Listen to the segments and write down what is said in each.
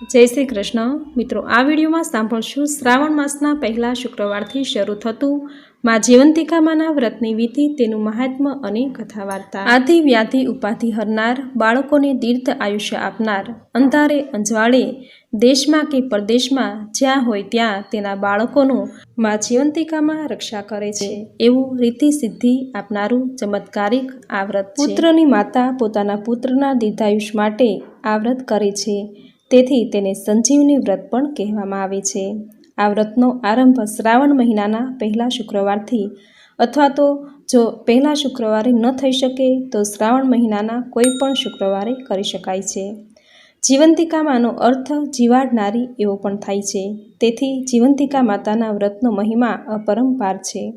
જય શ્રી કૃષ્ણ. મિત્રો, આ વિડીયોમાં સાંભળશું શ્રાવણ માસના પહેલા શુક્રવારથી શરૂ થતું માં જીવંતિકામાના વ્રતની વિધિ, તેનું મહાત્મ્ય અને કથા વાર્તા આદિ વ્યાધિ ઉપાધિ હરનાર બાળકોને દીર્ઘ આયુષ્ય આપનાર અંધારે અંજવાળે દેશમાં કે પરદેશમાં જ્યાં હોય ત્યાં તેના બાળકોનું માં જીવંતિકામાં રક્ષા કરે છે. એવું રીતિ સિદ્ધિ આપનારું ચમત્કારિક આ વ્રત પુત્રની માતા પોતાના પુત્રના દીર્ઘાયુષ માટે આ વ્રત કરે છે. તેથી તેને સંજીવની વ્રત પણ કહેવામાં આવે છે. આ વ્રતનો આરંભ શ્રાવણ મહિનાના પહેલા શુક્રવારથી અથવા તો જો પહેલા શુક્રવારે ન થઈ શકે તો શ્રાવણ મહિનાના કોઈ પણ શુક્રવારે કરી શકાય છે. જીવંતિકામાંનો અર્થ જીવાડનારી એવો પણ થાય છે. તેથી જીવંતિકા માતાના વ્રતનો મહિમા અપરંપાર છે.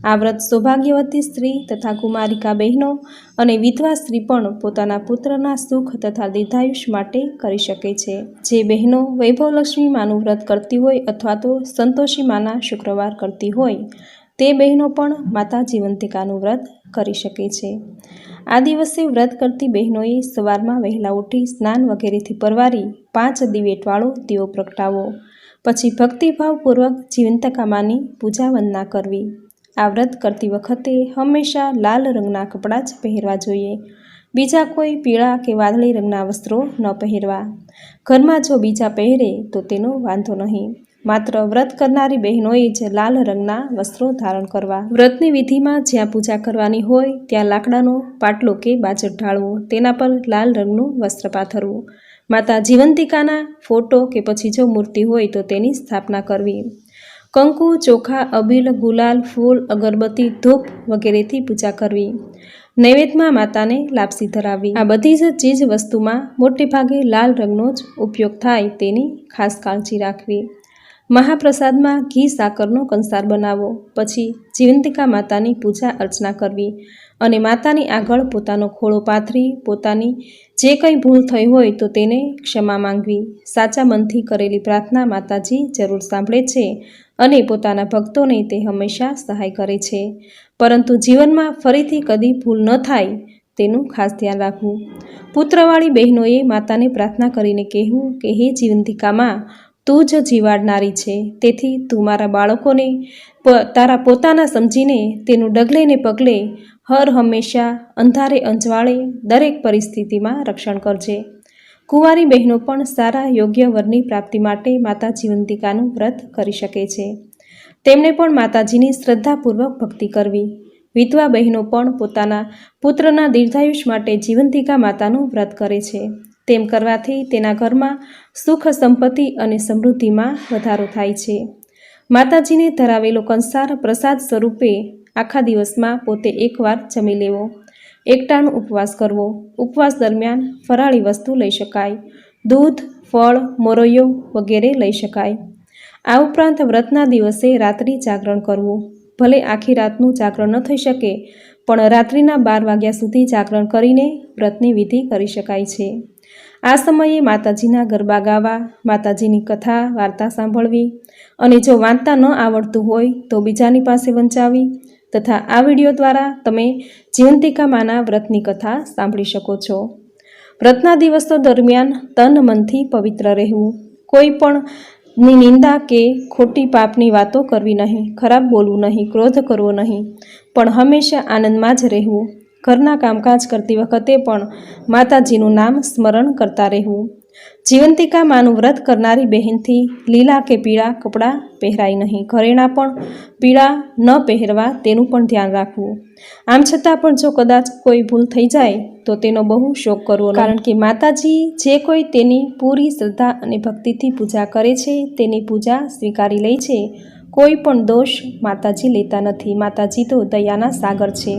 આ વ્રત સૌભાગ્યવતી સ્ત્રી તથા કુમારિકા બહેનો અને વિધવા સ્ત્રી પણ પોતાના પુત્રના સુખ તથા દીર્ઘાયુષ માટે કરી શકે છે. જે બહેનો વૈભવલક્ષ્મી માનું વ્રત કરતી હોય અથવા તો સંતોષી માના શુક્રવાર કરતી હોય, તે બહેનો પણ માતા જીવંતિકાનું વ્રત કરી શકે છે. આ દિવસે વ્રત કરતી બહેનોએ સવારમાં વહેલા ઉઠી સ્નાન વગેરેથી પરવારી પાંચ દિવેટવાળો દીવો પ્રગટાવો. પછી ભક્તિભાવપૂર્વક જીવંતકામાની પૂજા વંદના કરવી. આ વ્રત કરતી વખતે હંમેશા લાલ રંગના કપડાં જ પહેરવા જોઈએ. બીજા કોઈ પીળા કે વાદળી રંગના વસ્ત્રો ન પહેરવા. ઘરમાં જો બીજા પહેરે તો તેનો વાંધો નહીં. માત્ર વ્રત કરનારી બહેનોએ જ લાલ રંગના વસ્ત્રો ધારણ કરવા. વ્રતની વિધિમાં જ્યાં પૂજા કરવાની હોય ત્યાં લાકડાનો પાટલો કે બાજટ ઢાળવો, તેના પર લાલ રંગનું વસ્ત્ર પાથરવું. માતા જીવંતિકાના ફોટો કે પછી જો મૂર્તિ હોય તો તેની સ્થાપના કરવી. કંકુ, ચોખા, અબીલ, ગુલાલ, ફૂલ, અગરબત્તી, ધૂપ વગેરેથી પૂજા કરવી. નૈવેદ્યમાં માતાને લાપસી ધરાવવી. આ બધી જ ચીજ વસ્તુમાં મોટે ભાગે લાલ રંગનો જ ઉપયોગ થાય તેની ખાસ કાળજી રાખવી. મહાપ્રસાદમાં ઘી, સાકરનો કંસાર બનાવવો પછી જીવંતિકા માતાની પૂજા અર્ચના કરવી અને માતાની આગળ પોતાનો ખોળો પાથરી, પોતાની જે કંઈ ભૂલ થઈ હોય તો તેને ક્ષમા માંગવી. સાચા મનથી કરેલી પ્રાર્થના માતાજી જરૂર સાંભળે છે. અને પોતાના ભક્તોને તે હંમેશા સહાય કરે છે. પરંતુ જીવનમાં ફરીથી કદી ભૂલ ન થાય તેનું ખાસ ધ્યાન રાખવું. પુત્રવાળી બહેનોએ માતાને પ્રાર્થના કરીને કહેવું કે, હે જીવંતિકામાં, તું જ જીવાડનારી છે. તેથી તું મારા બાળકોને તારા પોતાના સમજીને તેનું ડગલે ને પગલે હર હંમેશા અંધારે અંજવાળે દરેક પરિસ્થિતિમાં રક્ષણ કરજે. કુંવારી બહેનો પણ સારા યોગ્ય વરની પ્રાપ્તિ માટે માતા જીવંતિકાનું વ્રત કરી શકે છે. તેમણે પણ માતાજીની શ્રદ્ધાપૂર્વક ભક્તિ કરવી. વિધવા બહેનો પણ પોતાના પુત્રના દીર્ઘાયુષ માટે જીવંતિકા માતાનું વ્રત કરે છે. તેમ કરવાથી તેના ઘરમાં સુખ, સંપત્તિ અને સમૃદ્ધિમાં વધારો થાય છે. માતાજીને ધરાવેલો કંસાર પ્રસાદ સ્વરૂપે આખા દિવસમાં પોતે એકવાર જમી લેવો. એકટાણું ઉપવાસ કરવો. ઉપવાસ દરમિયાન ફરાળી વસ્તુ લઈ શકાય. દૂધ, ફળ, મોરૈયો વગેરે લઈ શકાય. આ ઉપરાંત વ્રતના દિવસે રાત્રિ જાગરણ કરવું. ભલે આખી રાતનું જાગરણ ન થઈ શકે, પણ રાત્રિના બાર વાગ્યા સુધી જાગરણ કરીને વ્રતની વિધિ કરી શકાય છે. આ સમયે માતાજીના ગરબા ગાવા, માતાજીની કથા, વાર્તા સાંભળવી અને જો વાંચતા ન આવડતું હોય તો બીજાની પાસે વંચાવી તથા આ વીડિયો દ્વારા તમે જીવંતિકા માના વ્રતની કથા સાંભળી શકો છો. વ્રતના દિવસો દરમિયાન તન મનથી પવિત્ર રહેવું. કોઈ પણ ની નિંદા કે ખોટી પાપની વાતો કરવી નહીં, ખરાબ બોલવું નહીં, ક્રોધ કરવો નહીં, પણ હંમેશા આનંદમાં જ રહેવું. ઘરના કામકાજ કરતી વખતે પણ માતાજીનું નામ સ્મરણ કરતા રહેવું. જીવંતિકા માનું વ્રત કરનારી બહેનથી લીલા કે પીળા કપડાં પહેરાય નહીં. ઘરેણાં પણ પીળા ન પહેરવા તેનું પણ ધ્યાન રાખવું. આમ છતાં પણ જો કદાચ કોઈ ભૂલ થઈ જાય, તો તેનો બહુ શોક કરવો કારણ કે માતાજી જે કોઈ તેની પૂરી શ્રદ્ધા અને ભક્તિથી પૂજા કરે છે, તેની પૂજા સ્વીકારી લે છે. કોઈ પણ દોષ માતાજી લેતા નથી. માતાજી તો દયાના સાગર છે.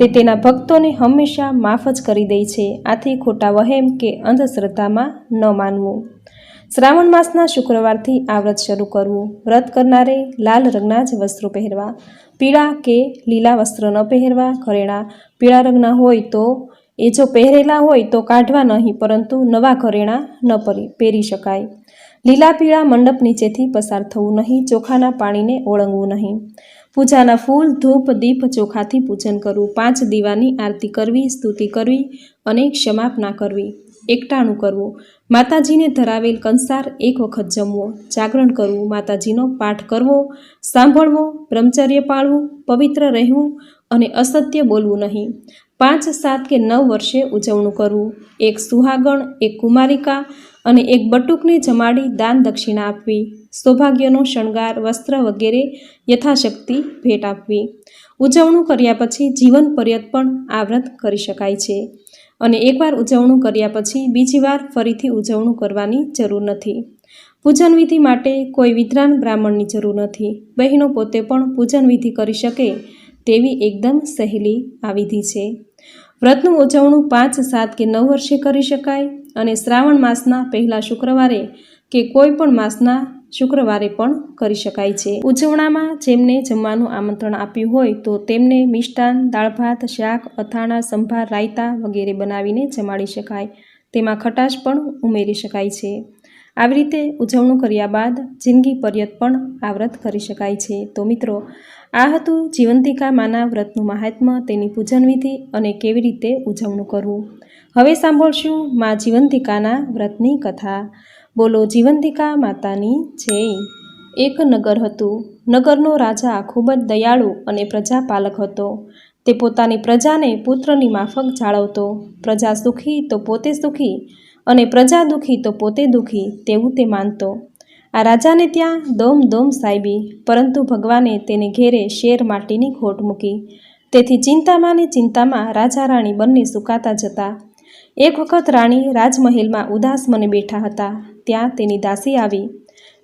તે તેના ભક્તોને હંમેશા માફ જ કરી દે છે. આથી ખોટા વહેમ કે અંધશ્રદ્ધામાં ન માનવું. શ્રાવણ માસના શુક્રવારથી આ વ્રત શરૂ કરવું. વ્રત કરનારે લાલ રંગના જ વસ્ત્રો પહેરવા. પીળા કે લીલા વસ્ત્ર ન પહેરવા. ઘરેણાં પીળા રંગના હોય તો, એ જો પહેરેલા હોય તો કાઢવા નહીં, પરંતુ નવા ઘરેણાં ન પહેરી શકાય. લીલા પીળા મંડપ નીચેથી પસાર થવું નહીં, ચોખાના પાણીને ઓળંગવું નહીં. પૂજાના ફૂલ, ધૂપ, દીપ ચોખાથી પૂજન કરવું, પાંચ દીવાની આરતી કરવી, સ્તુતિ કરવી અને ક્ષમાપના કરવી. એકટાણું કરવું. માતાજીને ધરાવેલ કંસાર એક વખત જમવો. જાગરણ કરવું. માતાજીનો પાઠ કરવો. સાંભળવો. બ્રહ્મચર્ય પાળવું. પવિત્ર રહેવું અને અસત્ય બોલવું નહીં. પાંચ, સાત કે નવ વર્ષે ઉજવણું કરવું. એક સુહાગણ, એક કુમારિકા અને એક બટુકને જમાડી દાન દક્ષિણા આપવી. સૌભાગ્યનો શણગાર, વસ્ત્ર વગેરે યથાશક્તિ ભેટ આપવી. ઉજવણું કર્યા પછી જીવન પર્યત પણ આ વ્રત કરી શકાય છે. અને એકવાર ઉજવણું કર્યા પછી બીજી વાર ફરીથી ઉજવણું કરવાની જરૂર નથી. પૂજન વિધિ માટે કોઈ વિદ્વાન બ્રાહ્મણની જરૂર નથી. બહેનો પોતે પણ પૂજન વિધિ કરી શકે તેવી એકદમ સહેલી આ વિધિ છે. વ્રતનું ઉજવણું પાંચ, સાત કે નવ વર્ષે કરી શકાય અને શ્રાવણ માસના પહેલા શુક્રવારે કે કોઈ પણ માસના શુક્રવારે પણ કરી શકાય છે. ઉજવણામાં જેમને જમવાનું આમંત્રણ આપ્યું હોય તો તેમને મિષ્ટાન, દાળ ભાત, શાક, અથાણા, સંભાર, રાયતા વગેરે બનાવીને જમાડી શકાય. તેમાં ખટાશ પણ ઉમેરી શકાય છે. આવી રીતે ઉજવણું કર્યા બાદ જિંદગી પર્યત પણ આ વ્રત કરી શકાય છે. તો મિત્રો, આ હતું જીવંતિકા માના વ્રતનું મહાત્મ્ય તેની પૂજન વિધિ અને કેવી રીતે ઉજવણું કરવું. હવે સાંભળશું મા જીવંતિકાના વ્રતની કથા. બોલો, જીવંતિકા માતાની જય. એક નગર હતું. નગરનો રાજા ખૂબ જ દયાળુ અને પ્રજાપાલક હતો. તે પોતાની પ્રજાને પુત્રની માફક જાળવતો. પ્રજા સુખી તો પોતે સુખી અને પ્રજા દુઃખી તો પોતે દુઃખી તેવું તે માનતો. આ રાજાને ત્યાં દોમ દોમ સાહેબી પરંતુ ભગવાને તેને ઘેરે શેર માટીની ખોટ મૂકી. તેથી ચિંતામાં ને ચિંતામાં રાજા રાણી બંને સુકાતા જતા એક વખત રાણી રાજમહેલમાં ઉદાસ મને બેઠા હતા. ત્યાં તેની દાસી આવી.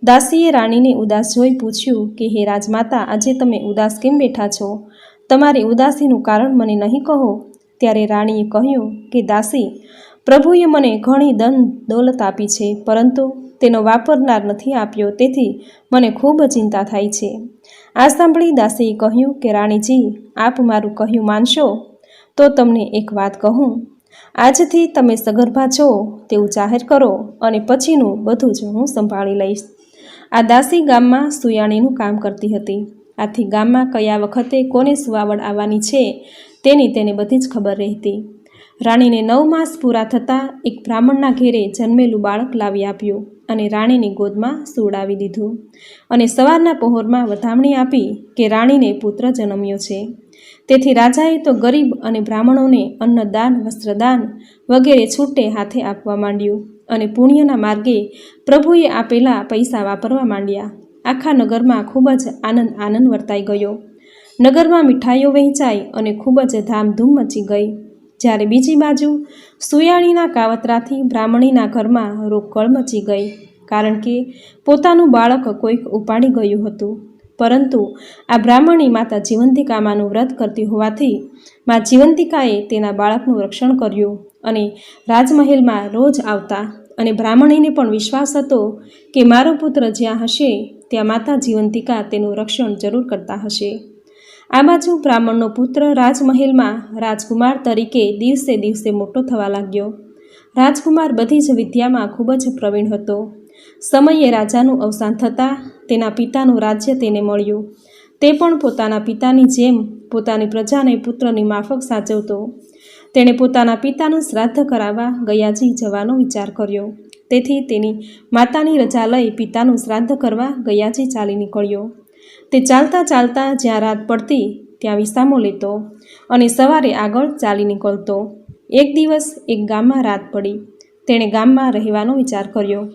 દાસીએ રાણીને ઉદાસ જોઈ પૂછ્યું કે, હે રાજમાતા, આજે તમે ઉદાસ કેમ બેઠા છો? તમારી ઉદાસીનું કારણ મને નહીં કહો. ત્યારે રાણીએ કહ્યું કે, દાસી, પ્રભુએ મને ઘણી દન દોલત આપી છે, પરંતુ તેનો વાપરનાર નથી આપ્યો, તેથી મને ખૂબ ચિંતા થાય છે. આ સાંભળી દાસીએ કહ્યું કે, રાણીજી, આપ મારું કહ્યું માનશો? તો તમને એક વાત કહું. આજથી તમે સગર્ભા છો, તેવું જાહેર કરો અને પછીનું બધું જ હું સંભાળી લઈશ. આ દાસી ગામમાં સુયાણીનું કામ કરતી હતી. આથી ગામમાં કયા વખતે કોને સુવાવડ આવવાની છે, તેની તેને બધી જ ખબર રહેતી. રાણીને નવ માસ પૂરા થતાં એક બ્રાહ્મણના ઘેરે જન્મેલું બાળક લાવી આપ્યું અને રાણીની ગોદમાં સુવડાવી દીધું. અને સવારના પહોરમાં વધામણી આપી કે રાણીને પુત્ર જન્મ્યો છે. તેથી રાજાએ તો ગરીબ અને બ્રાહ્મણોને અન્નદાન, વસ્ત્રદાન વગેરે છૂટે હાથે આપવા માંડ્યું અને પુણ્યના માર્ગે પ્રભુએ આપેલા પૈસા વાપરવા માંડ્યા. આખા નગરમાં ખૂબ જ આનંદ આનંદ વર્તાઈ ગયો. નગરમાં મીઠાઈઓ વહેંચાઈ અને ખૂબ જ ધામધૂમ મચી ગઈ. જ્યારે બીજી બાજુ સુયાણીના કાવતરાથી બ્રાહ્મણીના ઘરમાં રોકળ મચી ગઈ, કારણ કે પોતાનું બાળક કોઈક ઉપાડી ગયું હતું. પરંતુ આ બ્રાહ્મણી માતા જીવંતિકામાનું વ્રત કરતી હોવાથી મા જીવંતિકાએ તેના બાળકનું રક્ષણ કર્યું અને રાજમહેલમાં રોજ આવતા અને બ્રાહ્મણીને પણ વિશ્વાસ હતો કે મારો પુત્ર જ્યાં હશે, ત્યાં માતા જીવંતિકા તેનું રક્ષણ જરૂર કરતા હશે. આ બાજુ બ્રાહ્મણનો પુત્ર રાજમહેલમાં રાજકુમાર તરીકે દિવસે દિવસે મોટો થવા લાગ્યો. રાજકુમાર બધી જ વિદ્યામાં ખૂબ જ પ્રવીણ હતો. સમયે રાજાનું અવસાન થતાં તેના પિતાનું રાજ્ય તેને મળ્યું. તે પણ પોતાના પિતાની જેમ પોતાની પ્રજાને પુત્રની માફક સાચવતો. તેણે પોતાના પિતાનું શ્રાદ્ધ કરાવવા ગયાજી જવાનો વિચાર કર્યો. તેથી તેની માતાની રજા લઈ પિતાનું શ્રાદ્ધ કરવા ગયાજી ચાલી નીકળ્યો. તે ચાલતા ચાલતા જ્યાં રાત પડતી ત્યાં વિસામો લેતો અને સવારે આગળ ચાલી નીકળતો. એક દિવસ એક ગામમાં રાત પડી. તેણે ગામમાં રહેવાનો વિચાર કર્યો.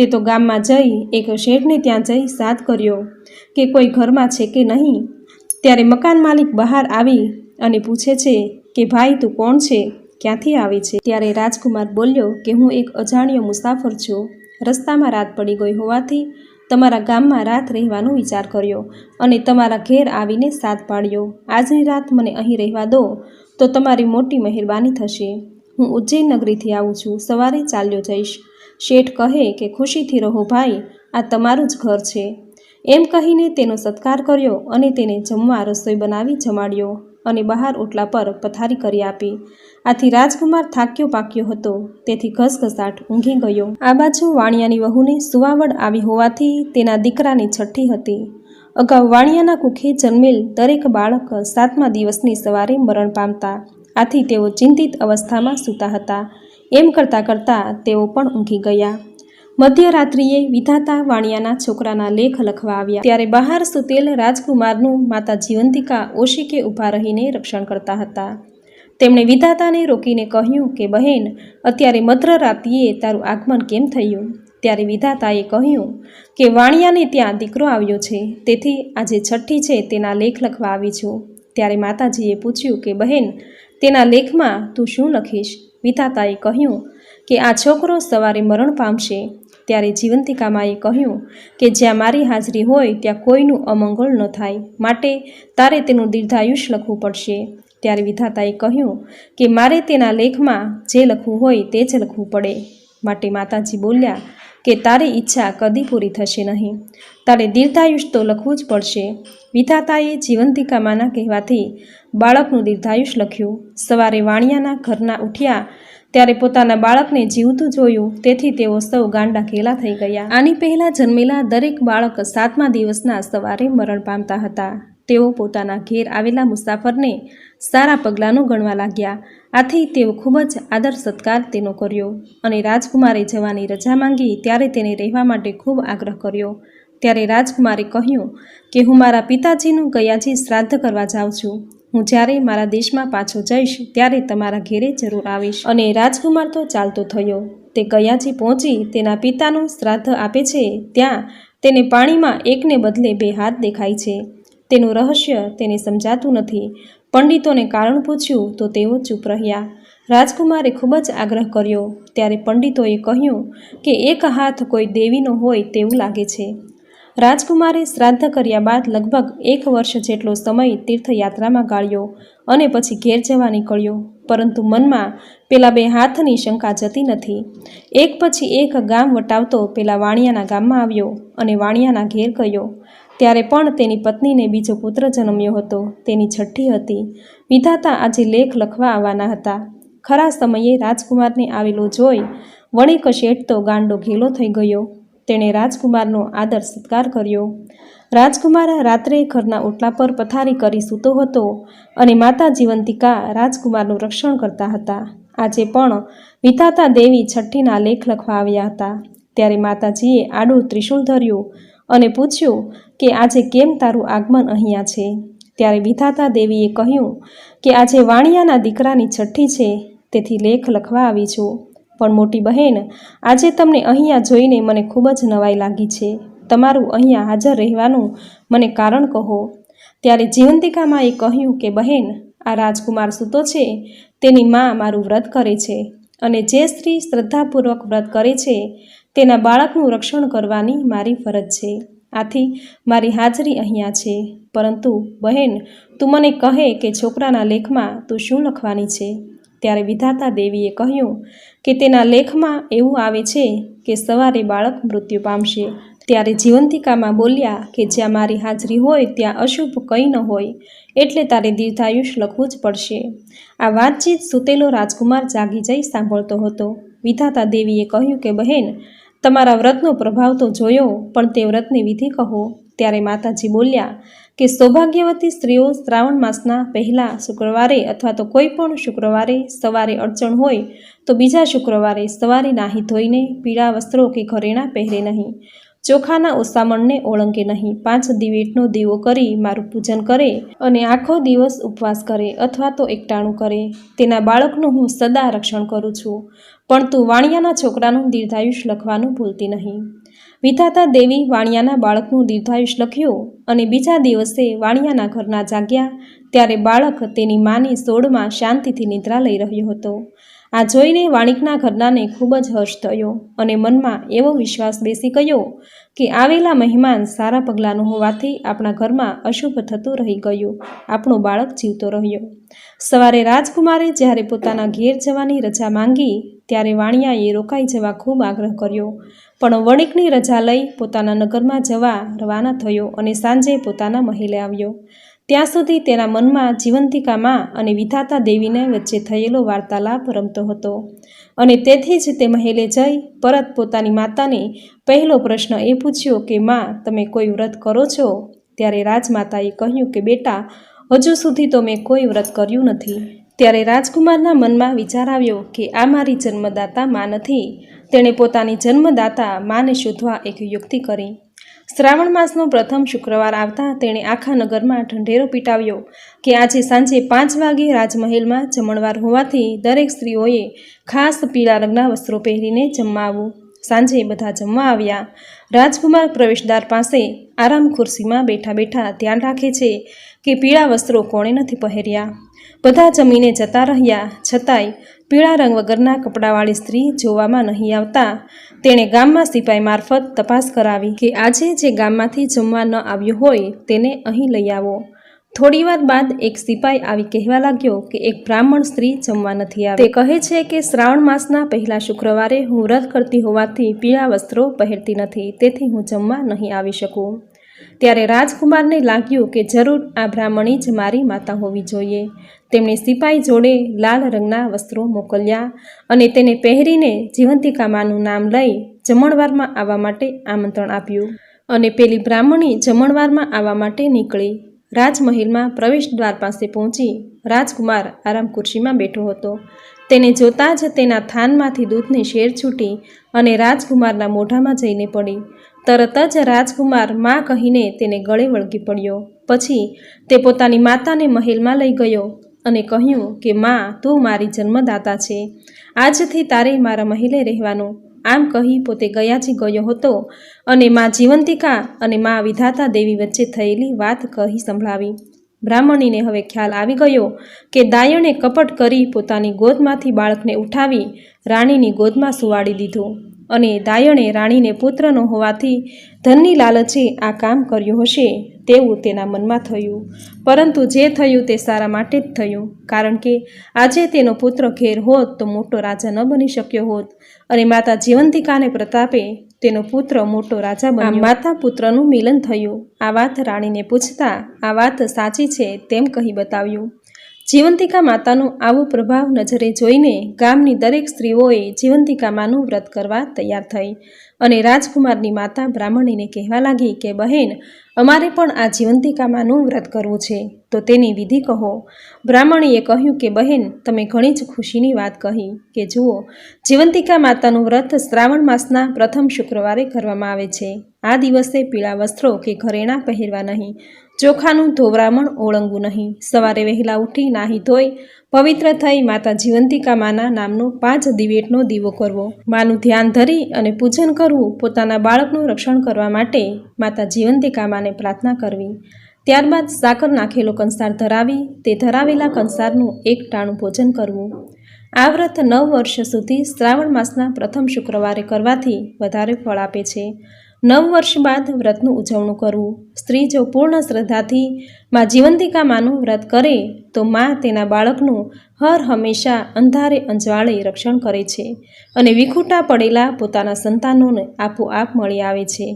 તે તો ગામમાં જઈ એક શેઠને ત્યાં જઈ સાદ કર્યો કે કોઈ ઘરમાં છે કે નહીં? ત્યારે મકાન માલિક બહાર આવી અને પૂછે છે કે, ભાઈ, તું કોણ છે? ક્યાંથી આવે છે? ત્યારે રાજકુમાર બોલ્યો કે, હું એક અજાણ્યો મુસાફર છું. રસ્તામાં રાત પડી ગઈ હોવાથી તમારા ગામમાં રાત રહેવાનો વિચાર કર્યો અને તમારા ઘેર આવીને સાથ પાડ્યો. આજની રાત મને અહીં રહેવા દો, તો તમારી મોટી મહેરબાની થશે. હું ઉજ્જૈન નગરીથી આવું છું. સવારે ચાલ્યો જઈશ. શેઠ કહે કે, ખુશીથી રહો ભાઈ, આ તમારું જ ઘર છે. એમ કહીને તેનો સત્કાર કર્યો અને તેને જમવા રસોઈ બનાવી જમાડ્યો અને બહાર ઓટલા પર પથારી કરી આપી. આથી રાજકુમાર થાક્યો પાક્યો હતો. તેથી ઘસઘસાટ ઊંઘી ગયો. આ બાજુ વાણિયાની વહુને સુવાવડ આવી હોવાથી તેના દીકરાની છઠ્ઠી હતી. અગાઉ વાણિયાના કુખે જન્મેલ દરેક બાળક સાતમા દિવસની સવારે મરણ પામતા. આથી તેઓ ચિંતિત અવસ્થામાં સૂતા હતા. એમ કરતાં કરતાં તેઓ પણ ઊંઘી ગયા. મધ્યરાત્રિએ વિધાતા વાણિયાના છોકરાના લેખ લખવા આવ્યા. ત્યારે બહાર સુતેલ રાજકુમારનું માતા જીવંતિકા ઓશિકે ઊભા રહીને રક્ષણ કરતા હતા. તેમણે વિધાતાને રોકીને કહ્યું કે, બહેન, અત્યારે મધ્યરાત્રિએ તારું આગમન કેમ થયું? ત્યારે વિધાતાએ કહ્યું કે, વાણિયાને ત્યાં દીકરો આવ્યો છે. તેથી આજે છઠ્ઠી છે તેના લેખ લખવા આવી છું. ત્યારે માતાજીએ પૂછ્યું કે, બહેન તેના લેખમાં તું શું લખીશ? વિધાતાએ કહ્યું કે આ છોકરો સવારે મરણ પામશે. ત્યારે જીવંતિકામાએ કહ્યું કે જ્યાં મારી હાજરી હોય ત્યાં કોઈનું અમંગળ ન થાય. માટે તારે તેનું દીર્ઘાયુષ લખવું પડશે. ત્યારે વિધાતાએ કહ્યું કે મારે તેના લેખમાં જે લખવું હોય તે જ લખવું પડે. માટે માતાજી બોલ્યા કે તારી ઈચ્છા કદી પૂરી થશે નહીં. તારે દીર્ઘાયુષ તો લખવું જ પડશે. વિધાતાએ જીવંતિકામાના કહેવાથી બાળકનું દીર્ઘાયુષ લખ્યું. સવારે વાણિયાના ઘરના ઉઠ્યા, ત્યારે પોતાના બાળકને જીવતું જોયું. તેથી તેઓ સૌ ગાંડા ઘેલા થઈ ગયા. આની પહેલાં જન્મેલા દરેક બાળક સાતમા દિવસના સવારે મરણ પામતા હતા. તેઓ પોતાના ઘેર આવેલા મુસાફરને સારા પગલાંનું ગણવા લાગ્યા. આથી તેઓ ખૂબ જ આદર સત્કાર તેનો કર્યો અને રાજકુમારે જવાની રજા માંગી ત્યારે તેને રહેવા માટે ખૂબ આગ્રહ કર્યો. ત્યારે રાજકુમારે કહ્યું કે, હું મારા પિતાજીનું ગયાજી શ્રાદ્ધ કરવા જાઉં છું. હું જ્યારે મારા દેશમાં પાછો જઈશ ત્યારે તમારા ઘેરે જરૂર આવીશ. અને રાજકુમાર તો ચાલતો થયો. તે ગયાજી પહોંચી તેના પિતાનું શ્રાદ્ધ આપે છે. ત્યાં તેને પાણીમાં એકને બદલે બે હાથ દેખાય છે. તેનું રહસ્ય તેને સમજાતું નથી. પંડિતોને કારણ પૂછ્યું તો તેઓ ચૂપ રહ્યા. રાજકુમારે ખૂબ જ આગ્રહ કર્યો. ત્યારે પંડિતોએ કહ્યું કે એક હાથ કોઈ દેવીનો હોય તેવું લાગે છે. રાજકુમારે શ્રાદ્ધ કર્યા બાદ લગભગ એક વર્ષ જેટલો સમય તીર્થયાત્રામાં ગાળ્યો અને પછી ઘેર જવા નીકળ્યો. પરંતુ મનમાં પેલા બે હાથની શંકા જતી નથી. એક પછી એક ગામ વટાવતો પેલા વાણિયાના ગામમાં આવ્યો અને વાણિયાના ઘેર ગયો. ત્યારે પણ તેની પત્નીને બીજો પુત્ર જન્મ્યો હતો. તેની છઠ્ઠી હતી. વિધાતા આજે લેખ લખવા આવવાના હતા. ખરા સમયે રાજકુમારને આવેલો જોઈ વણિક શેઠ તો ગાંડો ઘેલો થઈ ગયો. તેણે રાજકુમારનો આદર સત્કાર કર્યો. રાજકુમાર રાત્રે ઘરના ઓટલા પર પથારી કરી સૂતો હતો અને માતા જીવંતિકા રાજકુમારનું રક્ષણ કરતા હતા. આજે પણ વિધાતા દેવી છઠ્ઠીના લેખ લખવા આવ્યા હતા. ત્યારે માતાજીએ આડું ત્રિશૂળ ધર્યું અને પૂછ્યું કે આજે કેમ તારું આગમન અહીંયા છે? ત્યારે વિધાતા દેવીએ કહ્યું કે આજે વાણિયાના દીકરાની છઠ્ઠી છે, તેથી લેખ લખવા આવી છું. પણ મોટી બહેન, આજે તમને અહીંયા જોઈને મને ખૂબ જ નવાઈ લાગી છે. તમારું અહીંયા હાજર રહેવાનું મને કારણ કહો. ત્યારે જીવંતિકામાએ કહ્યું કે બહેન, આ રાજકુમાર સૂતો છે, તેની મા મારું વ્રત કરે છે અને જે સ્ત્રી શ્રદ્ધાપૂર્વક વ્રત કરે છે, તેના બાળકનું રક્ષણ કરવાની મારી ફરજ છે. આથી મારી હાજરી અહીંયા છે. પરંતુ બહેન, તું મને કહે કે છોકરાના લેખમાં તું શું લખવાની છે? ત્યારે વિધાતા દેવીએ કહ્યું કે તેના લેખમાં એવું આવે છે કે સવારે બાળક મૃત્યુ પામશે. ત્યારે જીવંતિકામાં બોલ્યા કે જ્યાં મારી હાજરી હોય ત્યાં અશુભ કંઈ ન હોય, એટલે તારે દીર્ઘાયુષ લખવું જ પડશે. આ વાતચીત સૂતેલો રાજકુમાર જાગી જઈ સાંભળતો હતો. વિધાતા દેવીએ કહ્યું કે બહેન તમારા વ્રતનો પ્રભાવ તો જોયો, પણ તે વ્રતની વિધિ કહો. ત્યારે માતાજી બોલ્યા, કે સૌભાગ્યવતી સ્ત્રીઓ શ્રાવણ માસના પહેલા શુક્રવારે અથવા તો કોઈ પણ શુક્રવારે સવારે અડચણ હોય, તો બીજા શુક્રવારે સવારે નાહી ધોઈને પીળા વસ્ત્રો કે ઘરેણાં પહેરે નહીં. ચોખાના ઉસામણને ઓળંગે નહીં. પાંચ દિવેટનો દીવો કરી મારું પૂજન કરે અને આખો દિવસ ઉપવાસ કરે અથવા તો એકટાણું કરે. તેના બાળકનું હું સદા રક્ષણ કરું છું. પણ તું વાણિયાના છોકરાનું દીર્ઘાયુષ લખવાનું ભૂલતી નહીં. વિધાતા દેવી વાણિયાના બાળકનું દીર્ઘાયુષ લખ્યું અને બીજા દિવસે વાણિયાના ઘરના જાગ્યા, ત્યારે બાળક તેની માની સોળમાં શાંતિથી નિદ્રા લઈ રહ્યો હતો. આ જોઈને વાણિકના ઘરનાને ખૂબ જ હર્ષ થયો અને મનમાં એવો વિશ્વાસ બેસી ગયો કે આવેલા મહેમાન સારા પગલાંનું હોવાથી આપણા ઘરમાં અશુભ થતું રહી ગયું. આપણું બાળક જીવતો રહ્યો. સવારે રાજકુમારે જ્યારે પોતાના ઘેર જવાની રજા માંગી, ત્યારે વાણિયાએ રોકાઈ જવા ખૂબ આગ્રહ કર્યો. પણ વણિકની રજા લઈ પોતાના નગરમાં જવા રવાના થયો અને સાંજે પોતાના મહેલે આવ્યો. ત્યાં સુધી તેના મનમાં જીવંતિકામાં અને વિધાતા દેવીને વચ્ચે થયેલો વાર્તાલાપ રમતો હતો. અને તેથી જ તે મહેલે જઈ પરત પોતાની માતાને પહેલો પ્રશ્ન એ પૂછ્યો કે, માં, તમે કોઈ વ્રત કરો છો? ત્યારે રાજમાતાએ કહ્યું કે, બેટા, હજુ સુધી તો મેં કોઈ વ્રત કર્યું નથી. ત્યારે રાજકુમારના મનમાં વિચાર આવ્યો કે, આ મારી જન્મદાતા મા નથી. તેણે પોતાની જન્મદાતા માને શોધવા એક યુક્તિ કરી. શ્રાવણ માસનો પ્રથમ શુક્રવાર આવતા તેણે આખા નગરમાં ઢંઢેરો પીટાવ્યો કે આજે સાંજે પાંચ વાગે રાજમહેલમાં જમણવાર હોવાથી દરેક સ્ત્રીઓએ ખાસ પીળા રંગના વસ્ત્રો પહેરીને જમવા સાંજે બધા જમવા આવ્યા. રાજકુમાર પ્રવેશદ્વાર પાસે આરામ ખુરશીમાં બેઠા બેઠા ધ્યાન રાખે છે કે પીળા વસ્ત્રો કોણે નથી પહેર્યા. બધા જમીને જતા રહ્યા. છતાંય પીળા રંગ વગરના કપડાવાળી સ્ત્રી જોવામાં નહીં આવતા. તેણે ગામમાં સિપાઈ મારફત તપાસ કરાવી કે આજે જે ગામમાંથી જમવા ન આવ્યું હોય તેને અહીં લઈ આવો. થોડીવાર બાદ એક સિપાઈ આવી કહેવા લાગ્યો કે એક બ્રાહ્મણ સ્ત્રી જમવા નથી આવે. તે કહે છે કે શ્રાવણ માસના પહેલા શુક્રવારે હું વ્રત કરતી હોવાથી પીળા વસ્ત્રો પહેરતી નથી, તેથી હું જમવા નહીં આવી શકું. ત્યારે રાજકુમારને લાગ્યું કે જરૂર આ બ્રાહ્મણી જ મારી માતા હોવી જોઈએ. તેમણે સિપાઈ જોડે લાલ રંગના વસ્ત્રો મોકલ્યા અને તેને પહેરીને જીવંતિકામાનું નામ લઈ જમણવારમાં આવવા માટે આમંત્રણ આપ્યું. અને પેલી બ્રાહ્મણી જમણવારમાં આવવા માટે નીકળી. રાજમહેલમાં પ્રવેશ દ્વાર પાસે પહોંચી રાજકુમાર આરામ ખુરશીમાં બેઠો હતો. તેને જોતાં જ તેના થાનમાંથી દૂધની શેર છૂટી અને રાજકુમારના મોઢામાં જઈને પડી. તરત જ રાજકુમારમાં કહીને તેને ગળે વળગી પડ્યો. પછી તે પોતાની માતાને મહેલમાં લઈ ગયો અને કહ્યું કે, માં, તું મારી જન્મદાતા છે. આજથી તારે મારા મહેલે રહેવાનું. આમ કહી પોતે ગયાજી ગયો હતો અને મા જીવંતિકા અને મા વિધાતા દેવી વચ્ચે થયેલી વાત કહી સંભળાવી. બ્રાહ્મણીને હવે ખ્યાલ આવી ગયો કે દાયણે કપટ કરી પોતાની ગોદમાંથી બાળકને ઉઠાવી રાણીની ગોદમાં સુવાડી દીધું અને દાયણે રાણીને પુત્રનો હોવાથી ધનની લાલચે આ કામ કર્યું હશે. તેવું તેના મનમાં થયું. પરંતુ જે થયું તે સારા માટે જ થયું. કારણ કે આજે તેનો પુત્ર ઘેર હોત તો મોટો રાજા ન બની શક્યો હોત. અને માતા જીવંતિકાને પ્રતાપે તેનો પુત્ર મોટો રાજા બન્યો. માતા પુત્રનું મિલન થયું. આ વાત રાણીને પૂછતા આ વાત સાચી છે તેમ કહી બતાવ્યું. જીવંતિકા માતાનો આવો પ્રભાવ નજરે જોઈને ગામની દરેક સ્ત્રીઓએ જીવંતિકા માનું વ્રત કરવા તૈયાર થઈ. અને રાજકુમારની માતા બ્રાહ્મણીને કહેવા લાગી કે, બહેન, અમારે પણ આ જીવંતિકા માનું વ્રત કરવું છે. તો તેની વિધિ કહો. બ્રાહ્મણીએ કહ્યું કે, બહેન, તમે ઘણી જ ખુશીની વાત કહી કે, જુઓ, જીવંતિકા માતાનું વ્રત શ્રાવણ માસના પ્રથમ શુક્રવારે કરવામાં આવે છે. આ દિવસે પીળા વસ્ત્રો કે ઘરેણાં પહેરવા નહીં. ચોખાનું ધોવરામણ ઓળંગવું નહીં. સવારે વહેલા ઉઠી નાહી ધોઈ, પવિત્ર થઈ માતા જીવંતિકા માના નામનો પાંચ દિવેટનો દીવો કરવો. માનું ધ્યાન ધરી અને પૂજન કરવું પોતાના બાળકનું રક્ષણ કરવા માટે માતા જીવંતિકા માને પ્રાર્થના કરવી. ત્યારબાદ સાકર નાખેલો કંસાર ધરાવી, તે ધરાવેલા કંસારનું એક ટાણું ભોજન કરવું. આ વ્રત નવ વર્ષ સુધી શ્રાવણ માસના પ્રથમ શુક્રવારે કરવાથી વધારે ફળ આપે છે. નવ વર્ષ બાદ વ્રતનું ઉજવણું કરવું. સ્ત્રી જો પૂર્ણ શ્રદ્ધાથી મા જીવંતિકા માનું વ્રત કરે, તો મા તેના બાળકનું હર હંમેશા અંધારે અંજવાળે રક્ષણ કરે છે અને વિખૂટા પડેલા પોતાના સંતાનોને આપોઆપ મળી આવે છે.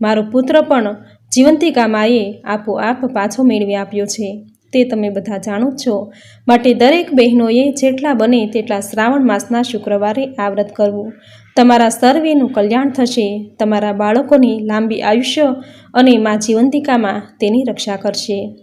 મારો પુત્ર પણ જીવંતિકા માએ આપોઆપ પાછો મેળવી આપ્યો છે. તે તમે બધા જાણો છો. માટે દરેક બહેનોએ જેટલા બને તેટલા શ્રાવણ માસના શુક્રવારે આ વ્રત કરવું. તમારા સર્વેનું કલ્યાણ થશે. તમારા બાળકોની લાંબી આયુષ્ય અને મા જીવંતિકામાં તેની રક્ષા કરશે.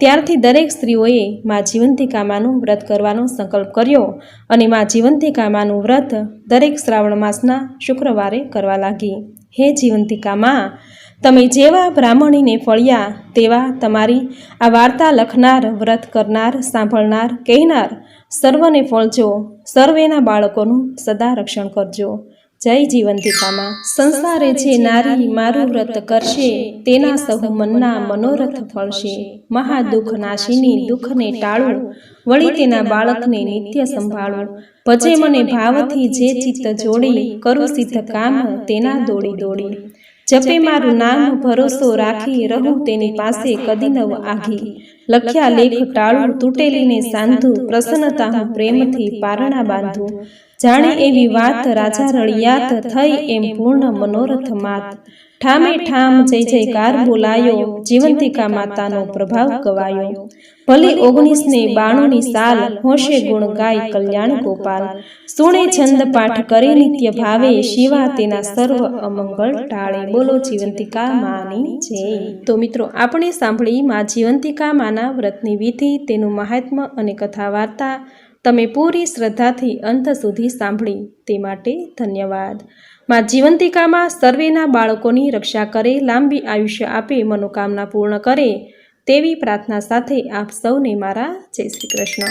ત્યારથી દરેક સ્ત્રીઓએ મા જીવંતિકામાનું વ્રત કરવાનો સંકલ્પ કર્યો અને મા જીવંતિકામાનું વ્રત દરેક શ્રાવણ માસના શુક્રવારે કરવા લાગી. હે જીવંતિકામાં તમે જેવા બ્રાહ્મણીને ફળ્યા, તેવા તમારી આ વાર્તા લખનાર, વ્રત કરનાર, સાંભળનાર, કહેનાર સર્વને ફળજો, સર્વેના બાળકોનું સદા રક્ષણ કરજો. જય જીવંતિકામાં સંસારે જે નારી મારું વ્રત કરશે, તેના સહુ મનના મનોરથ ફળશે. મહાદુઃખ નાશીની દુઃખને ટાળું, વળી તેના બાળકને નિત્ય સંભાળું. ભજે મને ભાવથી જે ચિત્ત જોડી, કરું સિદ્ધ કામ તેના દોડી દોડી. જપે મારું નામ ભરોસો રાખી રહું તેની પાસે કદી નવ આઘી. લખ્યા લેખ ટાળું તૂટેલીને સાંધું પ્રસન્નતા હું પ્રેમથી પારણા બાંધું. જાણે એવી વાત રાજા રળિયાત થઈ એમ પૂર્ણ મનોરથ માત. ઠામે ઠામ જય જયકાર બોલાયો જીવંતિકા માતાનો પ્રભાવ ગવાયો ભલે ઓગણીસ ને બાણુની સાલ હોશે ગુણ ગાય કલ્યાણ ગોપાલ. સુણે છંદ પાઠ કરે નિત્ય ભાવે શિવા તેના સર્વ અમંગળ ટાળે. બોલો જીવંતિકા માની જય. તો મિત્રો આપણે સાંભળી માં જીવંતિકા માના વ્રતની વિધિ તેનું મહાત્મ્ય અને કથા વાર્તા તમે પૂરી શ્રદ્ધાથી અંત સુધી સાંભળી તે માટે ધન્યવાદ. માં જીવંતિકામાં સર્વેના બાળકોની રક્ષા કરે, લાંબી આયુષ્ય આપે, મનોકામના પૂર્ણ કરે તેવી પ્રાર્થના સાથે આપ સૌને મારા જય શ્રી કૃષ્ણ.